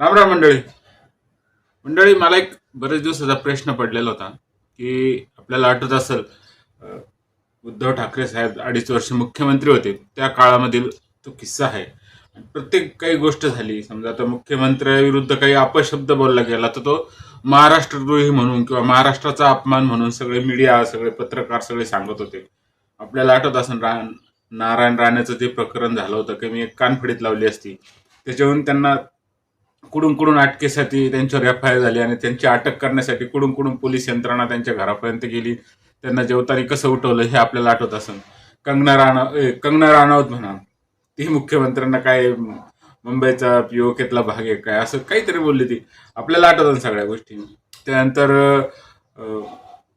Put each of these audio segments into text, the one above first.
राम राम मंडळी. मंडळी मला एक बरेच दिवसाचा प्रश्न पडलेला होता की आपल्याला आठवत असेल उद्धव ठाकरे साहेब अडीच वर्ष मुख्यमंत्री होते. त्या काळामधील तो किस्सा आहे. प्रत्येक काही गोष्ट झाली. समजा आता मुख्यमंत्र्याविरुद्ध काही अपशब्द बोलला गेला तर तो महाराष्ट्रद्रोही म्हणून किंवा महाराष्ट्राचा अपमान म्हणून सगळे मीडिया सगळे पत्रकार सगळे सांगत होते. आपल्याला आठवत असेल रा नारायण राणेचं जे प्रकरण झालं होतं की मी एक कानफडीत लावली असती. त्याच्यावरून त्यांना कुडून कुडून अटकेसाठी त्यांच्यावर एफ आय आर झाली आणि त्यांची अटक करण्यासाठी कुडून कुडून पोलीस यंत्रणा त्यांच्या घरापर्यंत गेली. त्यांना जेवताना कसं उठवलं हे आपल्याला आठवत असेल. कंगना राणा ए, कंगना राणावत म्हणा ती मुख्यमंत्र्यांना काय मुंबईचा युवकेतला भाग आहे काय असं काहीतरी बोलली ती. आपल्याला आठवतात सगळ्या गोष्टी. त्यानंतर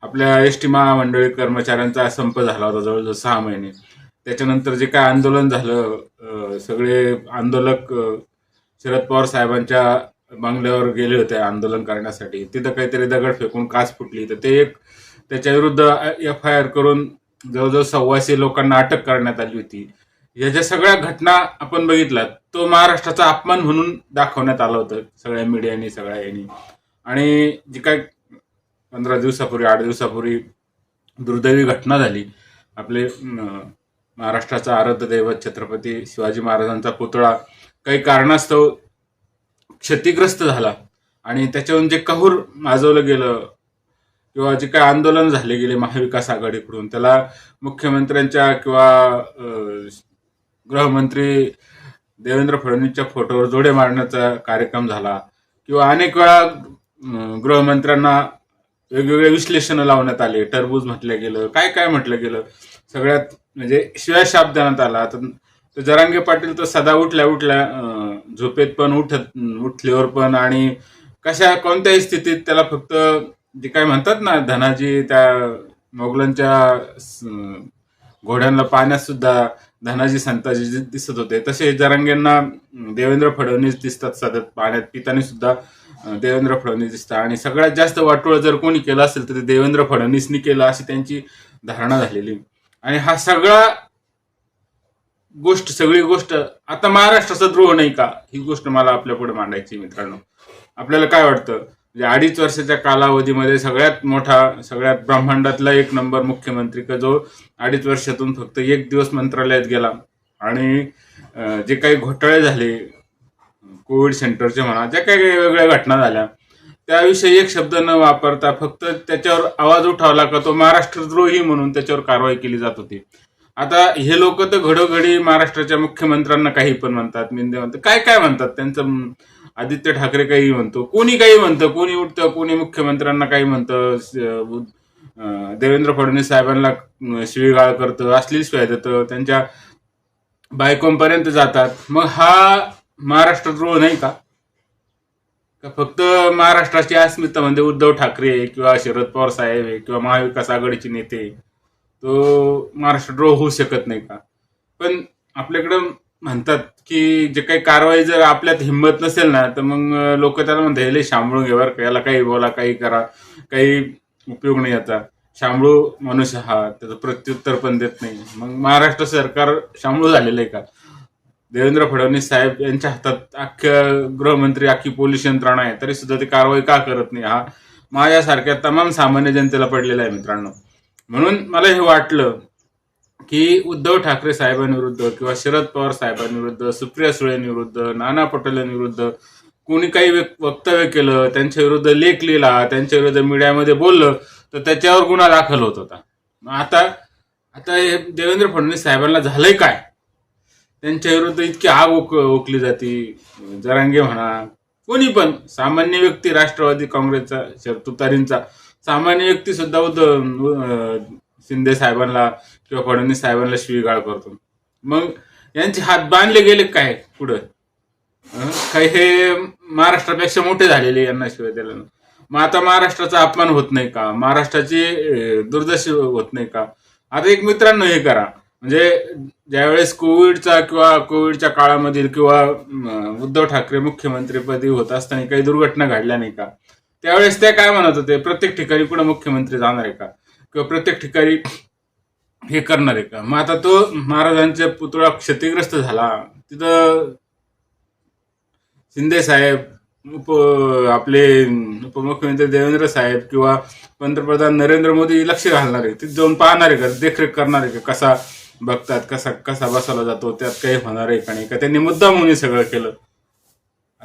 आपल्या एस टी महामंडळी कर्मचाऱ्यांचा संप झाला होता जवळजवळ सहा महिने. त्याच्यानंतर जे काय आंदोलन झालं सगळे आंदोलक शरद पवार साहेबांच्या बंगल्यावर गेले होते आंदोलन करण्यासाठी. तिथं काहीतरी दगड फेकून काच फुटली. तर ते एक त्याच्या विरुद्ध एफ आय आर करून जवळजवळ सव्वाशे लोकांना अटक करण्यात आली होती. या ज्या सगळ्या घटना आपण बघितल्यात तो महाराष्ट्राचा अपमान म्हणून दाखवण्यात आलं होतं सगळ्या मीडियानी सगळ्या यांनी. आणि जी काय पंधरा दिवसापूर्वी आठ दिवसापूर्वी दुर्दैवी घटना झाली आपले महाराष्ट्राचा आराध्य दैवत छत्रपती शिवाजी महाराजांचा पुतळा काही कारणास्तव क्षतिग्रस्त झाला. आणि त्याच्यावरून जे कहूर माजवलं गेलं किंवा जे काही आंदोलन झाले गेले महाविकास आघाडीकडून त्याला मुख्यमंत्र्यांच्या किंवा गृहमंत्री देवेंद्र फडणवीसच्या फोटोवर जोडे मारण्याचा कार्यक्रम झाला किंवा अनेक वेळा गृहमंत्र्यांना वेगवेगळे विश्लेषण लावण्यात आले. टरबूज म्हटलं गेलं काय काय म्हटलं गेलं. सगळ्यात म्हणजे शिवाय शाप देण्यात आला. आता तर जरांगे पाटील तर सदा उठल्या उठल्या झोपेत पण उठत उठल्यावर पण आणि कशा कोणत्याही स्थितीत त्याला फक्त जे काय म्हणतात ना धनाजी त्या मोगलांच्या स- घोड्यांना पाण्यात सुद्धा धनाजी संताजी दिसत होते. तसे जरांगेंना देवेंद्र फडणवीस दिसतात सतत पाण्यात पितानी सुद्धा देवेंद्र फडणवीस दिसतात. आणि सगळ्यात जास्त वाटोळं जर कोणी केलं असेल तर ते देवेंद्र फडणवीसनी केलं अशी त्यांची धारणा झालेली. आणि हा सगळा गोष्ट सगळी गोष्ट. आता महाराष्ट्राचा द्रोह नाही का? ही गोष्ट मला आपल्या पुढे मांडायची मित्रांनो. आपल्याला काय वाटतं? म्हणजे अडीच वर्षाच्या कालावधीमध्ये सगळ्यात मोठा सगळ्यात ब्रह्मांडातला एक नंबर मुख्यमंत्री का जो अडीच वर्षातून फक्त एक दिवस मंत्रालयात गेला. आणि जे काही घोटाळे झाले कोविड सेंटरचे म्हणा ज्या काही वेगवेगळ्या घटना झाल्या त्याविषयी एक शब्द न वापरता फक्त त्याच्यावर आवाज उठावला का तो महाराष्ट्रद्रोही म्हणून त्याच्यावर कारवाई केली जात होती. आता हे लोक तर घडोघडी महाराष्ट्राच्या मुख्यमंत्र्यांना काही पण म्हणतात मिंदे म्हणतात. काय काय म्हणतात? त्यांचं आदित्य ठाकरे काही म्हणतो कोणी काही म्हणतं कोणी उठतं कोणी मुख्यमंत्र्यांना काही म्हणतं देवेंद्र फडणवीस साहेबांना शिवीगाळ करतं अश्लील शिवाय देतं त्यांच्या बायकोंपर्यंत जातात. मग हा महाराष्ट्रद्रोह नाही का? फक्त महाराष्ट्राची अस्मिता म्हणजे उद्धव ठाकरे किंवा शरद पवार साहेब किंवा महाविकास आघाडीचे नेते तो महाराष्ट्र ड्रो होऊ शकत नाही का? पण आपल्याकडं म्हणतात की जे काही कारवाई जर आपल्यात हिंमत नसेल ना तर मग लोक त्याला म्हणतात लय शांबळू घेवर याला काही बोला काही करा काही उपयोग नाही याचा. शांबळू मनुष्य हा त्याचं प्रत्युत्तर पण देत नाही. मग महाराष्ट्र सरकार शांबळू झालेलं आहे का? देवेंद्र फडणवीस साहेब यांच्या हातात अख्ख्या गृहमंत्री अख्खी पोलीस यंत्रणा आहे तरी सुद्धा ते कारवाई का करत नाही? हा माझ्यासारख्या तमाम सामान्य जनतेला पडलेला आहे मित्रांनो. म्हणून मला हे वाटलं की उद्धव ठाकरे साहेबांविरुद्ध किंवा शरद पवार साहेबांविरुद्ध सुप्रिया सुळेंविरुद्ध नाना पटोलेंविरुद्ध कोणी काही वक्तव्य केलं त्यांच्या विरुद्ध लेख लिहिला त्यांच्या विरुद्ध मीडियामध्ये बोललं तर त्याच्यावर गुन्हा दाखल होत होता. मग आता आता हे देवेंद्र फडणवीस साहेबांना झालंय काय? त्यांच्या विरुद्ध इतकी आग ओक ओकली जाते जरांगे म्हणा कोणी पण सामान्य व्यक्ती राष्ट्रवादी काँग्रेसचा शरतुतारींचा सामान्य व्यक्ती सुद्धा उद्धव शिंदे साहेबांना किंवा फडणवीस साहेबांना शिवीगाळ करतो. मग यांचे हात बांधले गेले काय पुढं? काही हे महाराष्ट्रापेक्षा मोठे झालेले यांना शिवाय द्यायला मग आता महाराष्ट्राचा अपमान होत नाही का? महाराष्ट्राची दुर्दशी दुर्दशा होत नाही का? आता एक मित्रांनो हे करा. म्हणजे ज्यावेळेस कोविडचा किंवा कोविडच्या काळामधील किंवा उद्धव ठाकरे मुख्यमंत्रीपदी होत असताना काही दुर्घटना घडल्या नाही का? त्यावेळेस ते काय म्हणत होते प्रत्येक ठिकाणी कुठं मुख्यमंत्री जाणार आहे का? किंवा प्रत्येक ठिकाणी हे करणार आहे का? मग आता तो महाराजांचा पुतळा क्षतिग्रस्त झाला. तिथं शिंदे साहेब उप आपले उपमुख्यमंत्री देवेंद्र साहेब किंवा पंतप्रधान नरेंद्र मोदी लक्ष घालणार आहे. तिथे जाऊन पाहणार आहे का? देखरेख करणार आहे का? कसा बघतात कसा कसा बसवला जातो? त्यात काही होणार आहे का नाही? का त्यांनी मुद्दाम म्हणून हे सगळं केलं?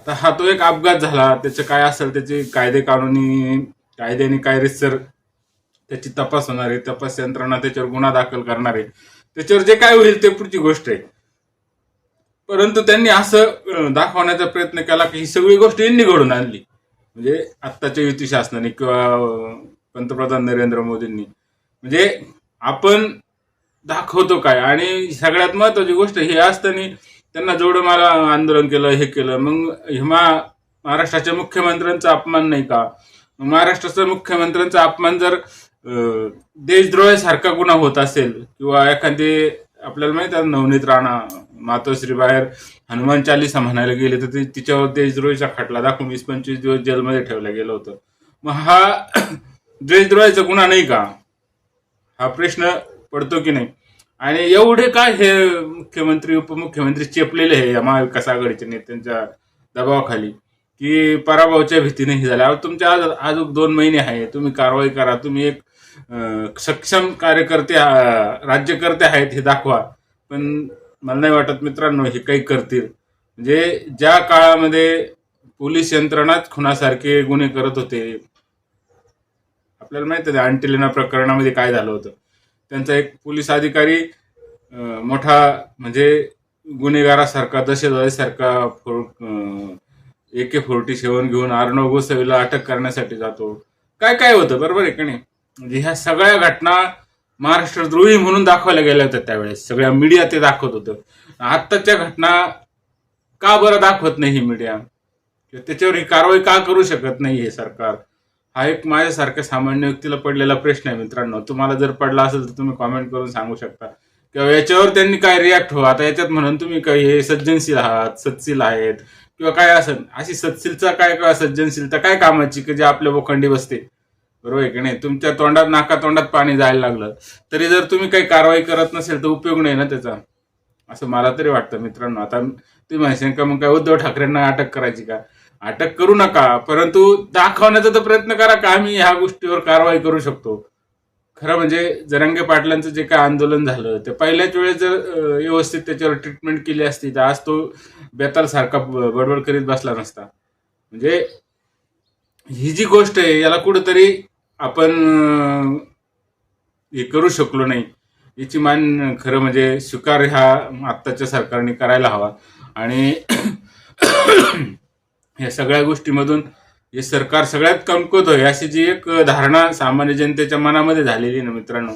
आता हा तो एक अपघात झाला. त्याचं काय असेल त्याचे कायदे कानूनी कायद्याने काय रिसर त्याची तपास होणार आहे. तपास यंत्रणा त्याच्यावर गुन्हा दाखल करणार आहे. त्याच्यावर जे काय होईल ते पुढची गोष्ट आहे. परंतु त्यांनी असं दाखवण्याचा प्रयत्न केला की ही सगळी गोष्ट यांनी घडून आणली. म्हणजे आत्ताच्या युती शासनाने किंवा पंतप्रधान नरेंद्र मोदींनी. म्हणजे आपण दाखवतो काय? आणि सगळ्यात महत्वाची गोष्ट हे असताना त्यांना जेवढं मला आंदोलन केलं हे केलं मग हे मा- महाराष्ट्राच्या मुख्यमंत्र्यांचा अपमान नाही का? महाराष्ट्राचा मुख्यमंत्र्यांचा अपमान जर देशद्रोहासारखा गुन्हा होत असेल किंवा एखादे आपल्याला माहीत आहे नवनीत राणा मातोश्री बाहेर हनुमान चालिसा म्हणायला गेले तर तिच्यावर देशद्रोहीचा खटला दाखवून वीस पंचवीस दिवस जेलमध्ये ठेवलं गेलं होतं. मग हा देशद्रोहाचा गुन्हा नाही का? हा प्रश्न पडतो की नाही? आणि एवढे काय हे मुख्यमंत्री उपमुख्यमंत्री चेपलेले आहे या महाविकास आघाडीच्या नेत्यांच्या दबावाखाली की पराभवाच्या भीतीने हे झाले. तुमच्या आज अजून दोन महिने आहे. तुम्ही कारवाई करा. तुम्ही एक सक्षम कार्यकर्ते राज्यकर्ते आहेत हे दाखवा. पण मला नाही वाटत मित्रांनो हे काही करतील. म्हणजे ज्या काळामध्ये पोलीस यंत्रणाच खुनासारखे गुन्हे करत होते आपल्याला माहीत आहे अंटिलिना प्रकरणामध्ये काय झालं होतं. त्यांचा एक पोलीस अधिकारी मोठा म्हणजे गुन्हेगारासारखा दहशतवादीसारखा ए के फोर्टी सेवन घेऊन अर्णव गोसावीला अटक करण्यासाठी जातो. काय काय होतं? बरोबर आहे का नाही? म्हणजे ह्या सगळ्या घटना महाराष्ट्रद्रोही म्हणून दाखवल्या गेल्या होत्या त्यावेळेस. सगळ्या मीडिया ते दाखवत होतं. आत्ताच्या घटना का बरं दाखवत नाही ही मीडिया? त्याच्यावर ही कारवाई का करू शकत नाही हे सरकार? हा एक माझ्यासारख्या सामान्य व्यक्तीला पडलेला प्रश्न आहे मित्रांनो. तुम्हाला जर पडला असेल तर तुम्ही कॉमेंट करून सांगू शकता. किंवा याच्यावर त्यांनी काय रिॲक्ट हो आता याच्यात म्हणून तुम्ही काही हे सज्जनशील आहात सत्शील आहेत किंवा काय असेल? अशी सत्शीलता काय किंवा सज्जनशीलता काय कामाची की जे आपल्या बोखंडी बसते? बरोबर आहे की नाही? तुमच्या तोंडात नाका तोंडात पाणी जायला लागलं. तरी जर तुम्ही काही कारवाई करत नसेल तर उपयोग नाही ना त्याचा? असं मला तरी वाटतं मित्रांनो. आता तुम्ही म्हणशील का मग काय उद्धव ठाकरेंना अटक करायची का? अटक करू नका परंतु दाखवण्याचा तर प्रयत्न करा का आम्ही ह्या गोष्टीवर कारवाई करू शकतो. खरं म्हणजे जरंगे पाटलांचं जे काय आंदोलन झालं ते पहिल्याच वेळेस जर व्यवस्थित त्याच्यावर ट्रीटमेंट केली असती तर आज तो बेताल सारखा बडबड करीत बसला नसता. म्हणजे ही जी गोष्ट आहे याला कुठंतरी आपण हे करू शकलो नाही. याची मान खरं म्हणजे स्वीकार ह्या आत्ताच्या सरकारने करायला हवा. आणि या सगळ्या गोष्टीमधून हे सरकार सगळ्यात कमकुवत होय अशी जी एक धारणा सामान्य जनतेच्या मनामध्ये झालेली आहे ना मित्रांनो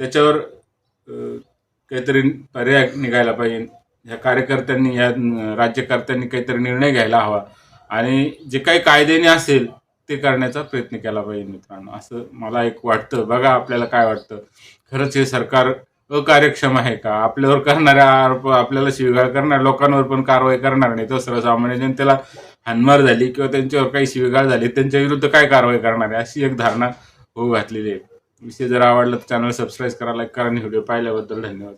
त्याच्यावर काहीतरी पर्याय निघायला पाहिजे. ह्या कार्यकर्त्यांनी ह्या राज्यकर्त्यांनी काहीतरी निर्णय घ्यायला हवा आणि जे काही कायद्याने असेल ते करण्याचा प्रयत्न केला पाहिजे मित्रांनो असं मला एक वाटतं. बघा आपल्याला काय वाटतं. खरंच हे सरकार अकार्यक्षम आहे का? आपल्यावर करणाऱ्या आरोप आपल्याला शिवीगाळ करणाऱ्या लोकांवर पण कारवाई करणार नाही तर सर्वसामान्य जनतेला हानमार झाली किंवा त्यांच्यावर काही शिवीगाळ झाली त्यांच्या विरुद्ध काय कारवाई करणार आहे? अशी एक धारणा होऊ घातलेली आहे. विषय जर आवडला तर चॅनल सबस्क्राईब करा लाईक करा आणि व्हिडिओ पाहिल्याबद्दल धन्यवाद.